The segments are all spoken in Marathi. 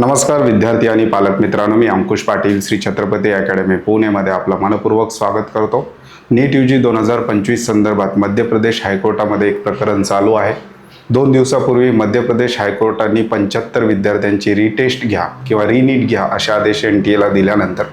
नमस्कार विद्यार्थी आणि पालक मित्रांनो. मी अंकुश पाटील श्री छत्रपती अकॅडमी पुणेमध्ये आपलं मनपूर्वक स्वागत करतो. नीट यू जी दोन हजार पंचवीस संदर्भात मध्य प्रदेश हायकोर्टामध्ये एक प्रकरण चालू आहे. दोन दिवसापूर्वी मध्य प्रदेश हायकोर्टाने पंच्याहत्तर विद्यार्थ्यांची रिटेस्ट घ्या किंवा रिनीट घ्या असे आदेश एन टी एला दिल्यानंतर.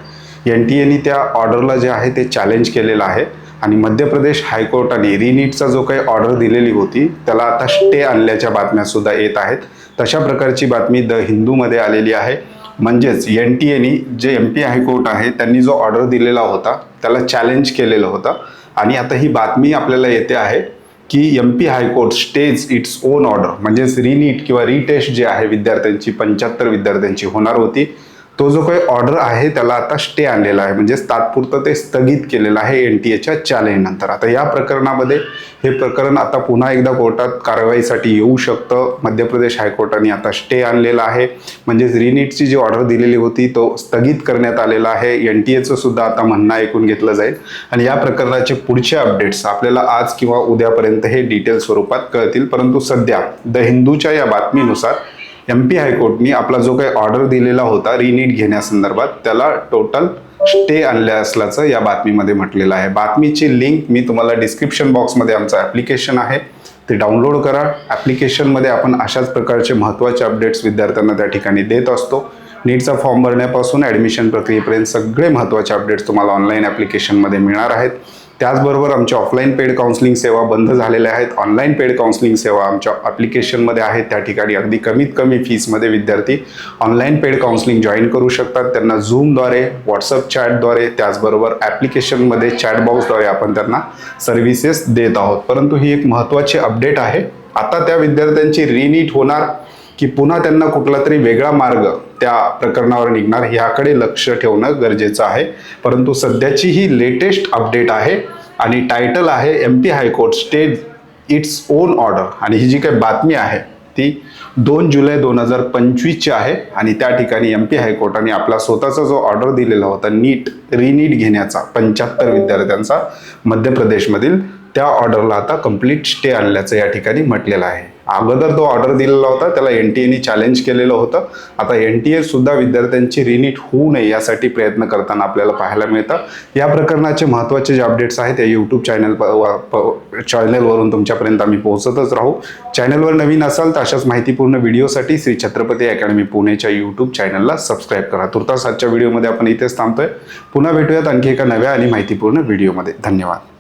एन टी एने त्या ऑर्डरला जे आहे ते चॅलेंज केलेलं आहे. आणि मध्य प्रदेश हायकोर्टाने रिनीटचा जो काही ऑर्डर दिलेली होती त्याला आता स्टे आणल्याच्या बातम्यासुद्धा येत आहेत. तशा प्रकारची बातमी द हिंदूमध्ये आलेली आहे. म्हणजेच N T any J M P high court आहे त्यांनी जो ऑर्डर दिलेला होता त्याला चॅलेंज केलेलं होतं. आणि आता ही बातमी आपल्याला येते आहे की M P high court stage its own order म्हणजेच रिनीट किंवा रिटेस्ट जे आहे विद्यार्थ्यांची पंच्याहत्तर विद्यार्थ्यांची होणार होती. तो जो काही ऑर्डर आहे त्याला आता स्टे आणलेला आहे. म्हणजेच तात्पुरतं ते स्थगित केलेलं आहे एन टी एच्या चॅलेंजनंतर आता या प्रकरणामध्ये हे प्रकरण आता पुन्हा एकदा कोर्टात कारवाईसाठी येऊ शकतं. मध्य प्रदेश हायकोर्टाने आता स्टे आणलेला आहे. म्हणजेच रिनीटची जी ऑर्डर दिलेली होती तो स्थगित करण्यात आलेला आहे. एन टी एचं सुद्धा आता म्हणणं ऐकून घेतलं जाईल. आणि या प्रकरणाचे पुढचे अपडेट्स आपल्याला आज किंवा उद्यापर्यंत हे डिटेल स्वरूपात कळतील. परंतु सध्या द हिंदूच्या या बातमीनुसार एम पी हायकोर्टनी आपला जो काही ऑर्डर दिलेला होता रिनीट घेण्यासंदर्भात त्याला टोटल स्टे आणले असल्याचं या बातमीमध्ये म्हटलेलं आहे. बातमीची लिंक मी तुम्हाला डिस्क्रिप्शन बॉक्समध्ये आमचं ॲप्लिकेशन आहे. ते डाउनलोड करा. ॲप्लिकेशनमध्ये आपण अशाच प्रकारचे महत्त्वाचे अपडेट्स विद्यार्थ्यांना त्या ठिकाणी देत असतो. नीटचा फॉर्म भरण्यापासून ॲडमिशन प्रक्रियेपर्यंत सगळे महत्त्वाचे अपडेट्स तुम्हाला ऑनलाईन ॲप्लिकेशनमध्ये मिळणार आहेत. त्याचबरोबर आमच्या ऑफलाईन पेड काउन्सिलिंग सेवा बंद झालेल्या आहेत. ऑनलाईन पेड काउन्सिलिंग सेवा आमच्या ॲप्लिकेशनमध्ये आहेत. त्या ठिकाणी अगदी कमीत कमी फीसमध्ये विद्यार्थी ऑनलाईन पेड काउन्सिलिंग जॉईन करू शकतात. त्यांना झूमद्वारे व्हॉट्सअप चॅटद्वारे त्याचबरोबर ॲप्लिकेशनमध्ये चॅटबॉक्सद्वारे आपण त्यांना सर्व्हिसेस देत आहोत. परंतु ही एक महत्त्वाची अपडेट आहे. आता त्या विद्यार्थ्यांची रिनीट होणार की पुन्हा त्यांना कुठला तरी वेगळा मार्ग त्या प्रकरणावर निघणार ह्याकडे लक्ष ठेवणं गरजेचं आहे. परंतु सध्याची ही लेटेस्ट अपडेट आहे आणि टायटल आहे M P high court stage its own order आणि ही जी काही बातमी आहे ती दोन जुलै दोन हजार पंचवीसची आहे आणि त्या ठिकाणी एम पी हायकोर्टाने आपला स्वतःचा जो ऑर्डर दिलेला होता नीट रिनीट घेण्याचा पंच्याहत्तर विद्यार्थ्यांचा मध्य प्रदेशमधील त्या ऑर्डरला आता कंप्लीट स्टे आणल्याचं या ठिकाणी म्हटलेलं आहे. अगोदर तो ऑर्डर दिलेला होता त्याला एन टी एने चॅलेंज केलेलं होतं. आता एन टी एसुद्धा विद्यार्थ्यांची रिनीट होऊ नये यासाठी प्रयत्न करताना आपल्याला पाहायला मिळतं. या प्रकरणाचे महत्त्वाचे जे अपडेट्स आहेत त्या यूट्यूब चॅनल चॅनलवरून तुमच्यापर्यंत आम्ही पोहोचतच राहू. चॅनलवर नवीन असाल तर अशाच माहितीपूर्ण व्हिडिओसाठी श्री छत्रपती अकॅडमी पुणेच्या यूट्यूब चॅनलला सबस्क्राईब करा. तुर्तास आजच्या व्हिडिओमध्ये आपण इथेच थांबतोय. पुन्हा भेटूयात आणखी एका नव्या आणि माहितीपूर्ण व्हिडिओमध्ये धन्यवाद.